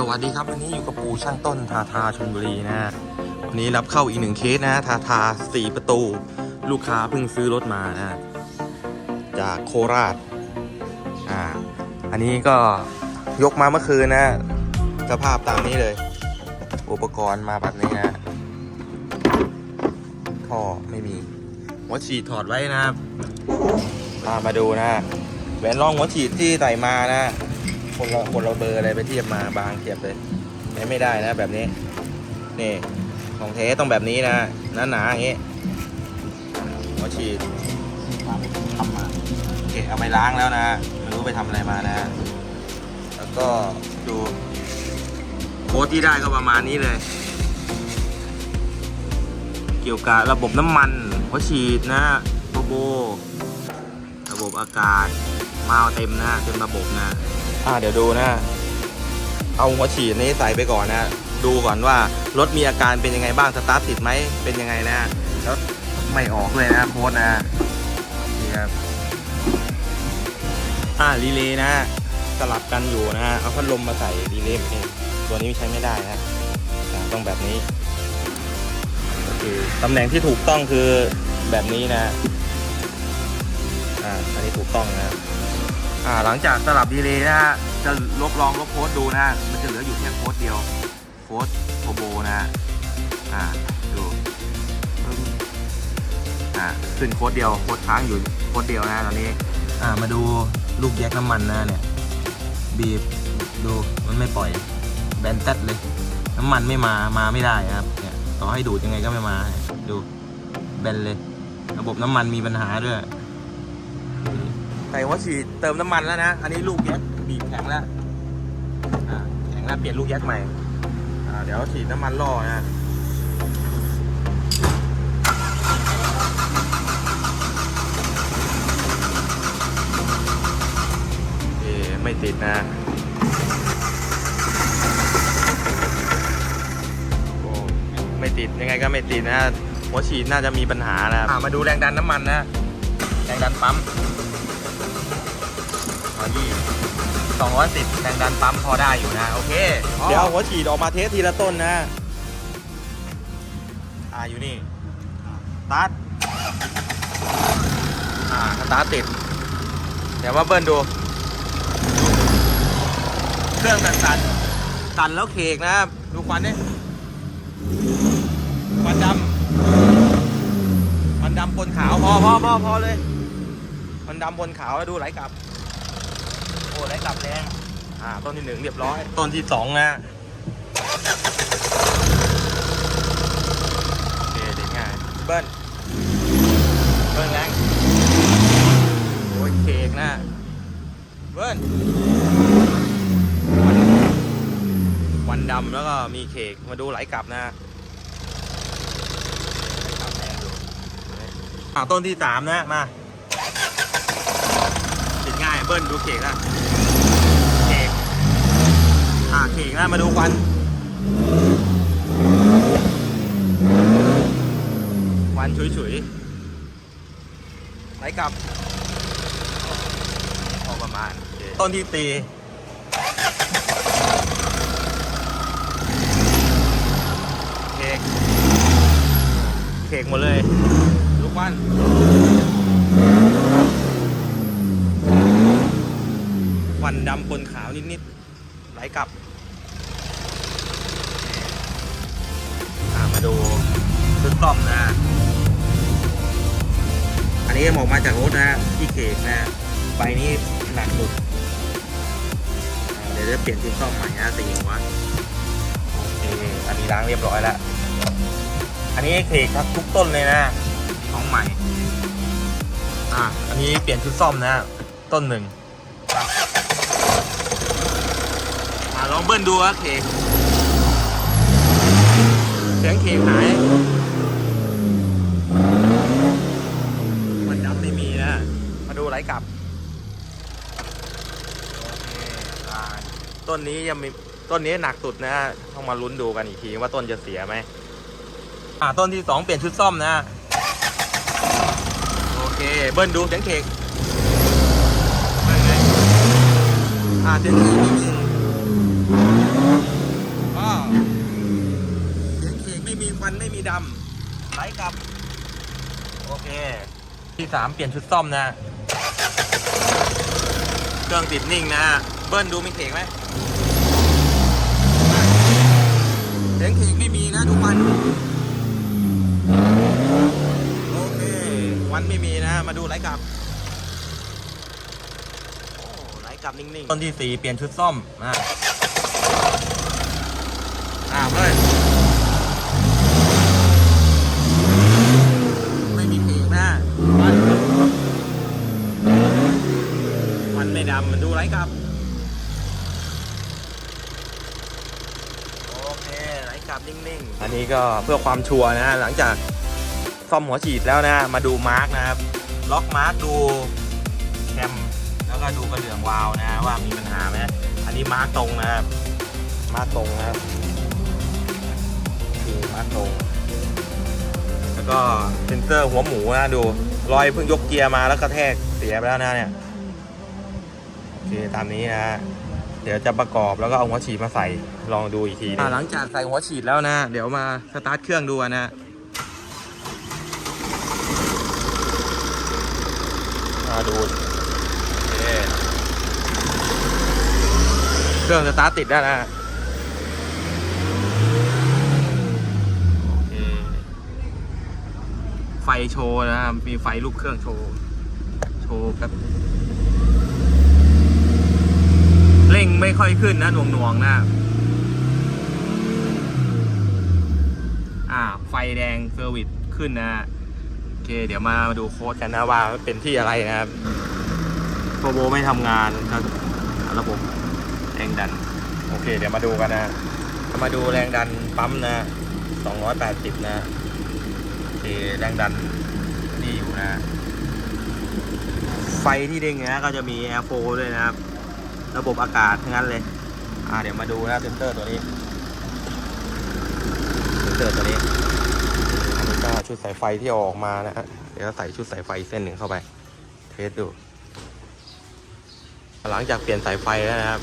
สวัสดีครับวันนี้อยู่กับปูช่างต้นทาทาชลบุรีนะวันนี้รับเข้าอีกหนึ่งเคสนะทาทาสี่ประตู ลูกค้าเพิ่งซื้อรถมานะจากโคราชอ่าอันนี้ก็ยกมาเมื่อคืนนะสภาพตามนี้เลย อุปกรณ์มาแบบนี้นะท่อไม่มีหัวฉีดถอดไว้นะครับมามาดูนะแหวนรองหัวฉีดที่ใส่มานะ คนเราคนเราเบอร์อะไรไปเทียบมาบางเทียบเลยไม่ไม่ได้นะแบบนี้ นี่ ของเทต้องแบบนี้นะหนาหนาๆอย่างนี้หัวฉีดทำมาโอเคเอาไปล้างแล้วนะไม่รู้ไปทำอะไรมานะ แล้วก็ดูโค้ดที่ได้ก็ประมาณนี้เลย เกี่ยวกับระบบน้ำมันหัวฉีดนะโบโบระบบอากาศมาเอาเต็มนะเต็มระบบนะ อ่าเดี๋ยวดูนะ เอาหัวฉีดนี้ใส่ไปก่อนนะ ดูก่อนว่ารถมีอาการเป็นยังไงบ้างสตาร์ทติดไหมเป็นยังไงนะแล้วไม่ออกเลยนะโค้ดนะนี่ครับอ่ารีเลย์นะ สลับกันอยู่นะฮะเอาพัดลมมาใส่รีเลย์เองตัวนี้ใช้ไม่ได้นะต้องแบบนี้โอเคตำแหน่งที่ถูกต้องคือแบบนี้นะอ่าอันนี้ถูกต้องนะ อ่าหลังจากสลับดีเลย์นะฮะจะลบลองลบโค้ดดูนะฮะมันจะเหลืออยู่แค่โค้ดเดียวโค้ดโทโบนะฮะอ่าดูอ่าขึ้นโค้ดเดียวโค้ดค้างอยู่โค้ดเดียวนะตอนนี้อ่ามาดูลูกแยกน้ำมันนะเนี่ยบีบดูมันไม่ปล่อยแบนตัดเลย น้ำมันไม่มามาไม่ได้ครับเนี่ยต่อให้ดูดยังไงก็ไม่มาดูแบนเลย ระบบน้ำมันมีปัญหาด้วย ส่หัวฉีดเติมน้ำมันแล้วนะ อันนี้ลูกแยกบีบแข็งแล้วอ่าแข็งแล้วเปลี่ยนลูกแยกใหม่อ่าเดี๋ยวฉีดน้ำมันล่อนะเอไม่ติดนะโอ้ไม่ติดยังไงก็ไม่ติดนะหัวฉีดน่าจะมีปัญหานะอ่ามาดูแรงดันน้ำมันนะ แรงดันปั๊ม 210แรงดันปั๊มพอได้อยู่นะ โอเคเดี๋ยวเอาหัวฉีดออกมาเทสทีละต้นนะ อ่าอยู่นี่ตัดอ่าสตาร์ทติด เดี๋ยวมาเบิ้ลดู เครื่องตันตันๆตันแล้วเคกนะครับ ดูควันดิควันดำควันดำบนขาว พอพอพอพอเลยควันดำบนขาวแล้วดูไหลกลับ อ้ได้กลับแรงอ่าต้นที่หนึ่งเรียบร้อย ต้นที่สองนะโอเคเด็กง่ายเบิ้ลเบิ้ลแรงโอ้ยเคกนะเบิ้ลควันดำแล้วก็มีเคกมาดูไหลกลับนะไหลกลับแรงดูอ่าต้นที่สามนะมาติดง่าย เบิ้ลดูเคกนะเคกอ่าเคกนะมาดูควันควันฉุยๆไหลกลับพอประมาณ ต้นที่ตีเคกเคกหมดเลยดูควัน วันดำปนขาวนิดๆไหลกลับามาดูชุดต้อมนะอันนี้ออกมาจากรถนะที่เขกนะใบนี้หนักสุดเดี๋ยวจะเปลี่ยนชุดต้อมใหม่นะสีหัวโอเคอันนี้ล้างเรียบร้อยแล้วอันนี้เขกครับทุกต้นเลยนะของใหม่อ่าอันนี้เปลี่ยนชุดซ่อมนะต้นหนึ่ง อ่าลองเบิ้ลดูว่าเคเสียงเคหายมันดำไม่มีนะ มาดูไหลกลับ ต้นนี้ยังมีต้นนี้หนักสุดนะต้องมาลุ้นดูกันอีกทีว่าต้นจะเสียไหมอ่าต้นที่สองเปลี่ยนชุดซ่อมนะ โอเค เบิ้ลดูเสียงเคกเบิ้ลไงอ่ ก็เสียงเสียไม่มีควันไม่มีดำไหลกลับ โอเค ที่สามเปลี่ยนชุดซ่อมนะ เครื่องติดนิ่งนะ เบิ้ลดูมีเสียงไหมเสียงเสียงไม่มีนะทุกวันโอเควันไม่มีนะ มาดูไหลกลับไหลกลับนิ่งๆ ต้นที่สี่เปลี่ยนชุดซ่อมอ่า อ่าเบิ้ลไม่มีเขกนะวันวันไม่ดำมันดูไหลกลับ โอเคไหลกลับนิ่งๆ อันนี้ก็เพื่อความชัวร์นะหลังจากซ่อมหัวฉีดแล้วนะ มาดูมาร์กนะครับ ล็อกมาร์กดูแคมแล้วก็ดูกระเหลื่องวาล์วนะว่ามีปัญหาไหมอันนี้มาร์กตรงนะครับ มาร์กตรงนะครับคือมาร์กตรงแล้วก็เซนเซอร์หัวหมูนะดูรอยเพิ่งยกเกียร์มาแล้วกระแทกเสียไปแล้วนะเนี่ยโอเคตามนี้นะเดี๋ยวจะประกอบแล้วก็เอาหัวฉีดมาใส่ลองดูอีกทีหลังจากใส่หัวฉีดแล้วนะ เดี๋ยวมาสตาร์ทเครื่องดูนะมาดูโอเคเครื่องสตาร์ทติดแล้วนะโอเค ไฟโชว์นะครับ มีไฟลูกเครื่องโชว์ โชว์ครับ เร่งไม่ค่อยขึ้นนะหน่วงหน่วงนะ อ่า ไฟแดงเซอร์วิสขึ้นนะ โอเค เดี๋ยวมาดูโค้ดกันนะว่าเป็นที่อะไรนะครับโทโบไม่ทำงานครับระบบแรงดัน โอเค เดี๋ยวมาดูกันนะ มาดูแรงดันปั๊มนะ 280 นะ แรงดันดีอยู่นะ ไฟที่เด้งนะก็จะมี Air f l o w ด้วยนะครับ ระบบอากาศทั้งนั้นเลย อ่าเดี๋ยวมาดูนะเซนเตอร์ตัวนี้เซนเตอร์ตัวนี้อันนี้ก็ชุดสายไฟที่ออกมานะฮะเดี๋ยวใส่ชุดสายไฟเส้นหนึ่งเข้าไป เทสดู หลังจากเปลี่ยนสายไฟแล้วนะครับ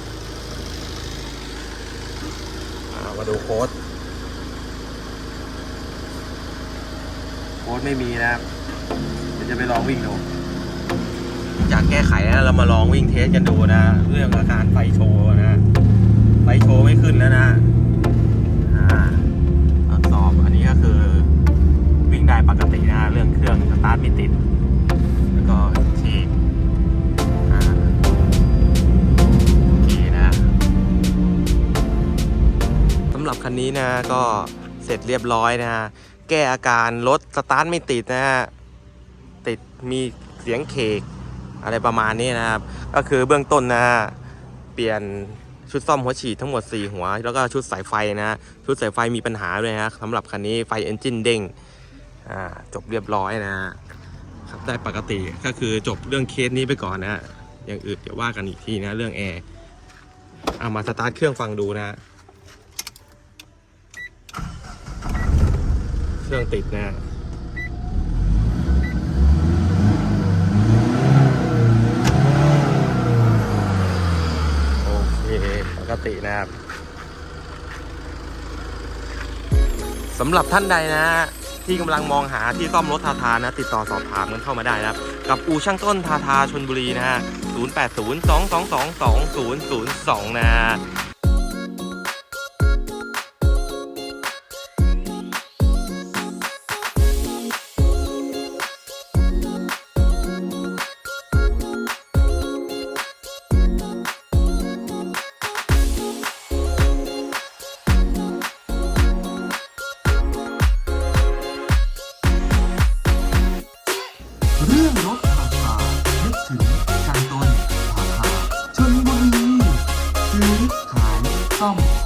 มาดูโค้ด โค้ดไม่มีนะครับเดี๋ยวจะไปลองวิ่งดูจากแก้ไขแล้วเรามาลองวิ่งเทสกันดูนะ เรื่องอาการไฟโชว์นะไฟโชว์ไม่ขึ้นแล้วนะอ่าทดสอบอันนี้ก็คือวิ่งได้ปกตินะเรื่องเครื่องสตาร์ทไม่ติด แล้วก็ฉีดอ่าโอเคนะสำหรับคันนี้นะก็เสร็จเรียบร้อยนะ ก้อาการรถสตาร์ทไม่ติดนะฮะติดมีเสียงเคกอะไรประมาณนี้นะครับ ก็คือเบื้องต้นนะฮะเปลี่ยนชุดซ่อมหัวฉีดทั้งหมด 4 หัว แล้วก็ชุดสายไฟนะฮะชุดสายไฟมีปัญหาด้วยนะสำหรับคันนี้ไฟเอนจินเด้งอ่าจบเรียบร้อยนะฮะขับได้ปกติก็คือจบเรื่องเคสนี้ไปก่อนนะฮะอย่างอื่นเดี๋ยวว่ากันอีกทีนะเรื่องแอร์เอามาสตาร์ทเครื่องฟังดูนะฮะเค รื่องติดนะโอเคปกตินะครับสำหรับท่านใดนะที่กำลังมองหาที่ซ่อมรถทาทานะ ติดต่อสอบถามกันเข้ามาได้นะครับ กับอูช่างต้นทาทาชนบุรีนะฮะ 0802222002 นะ come.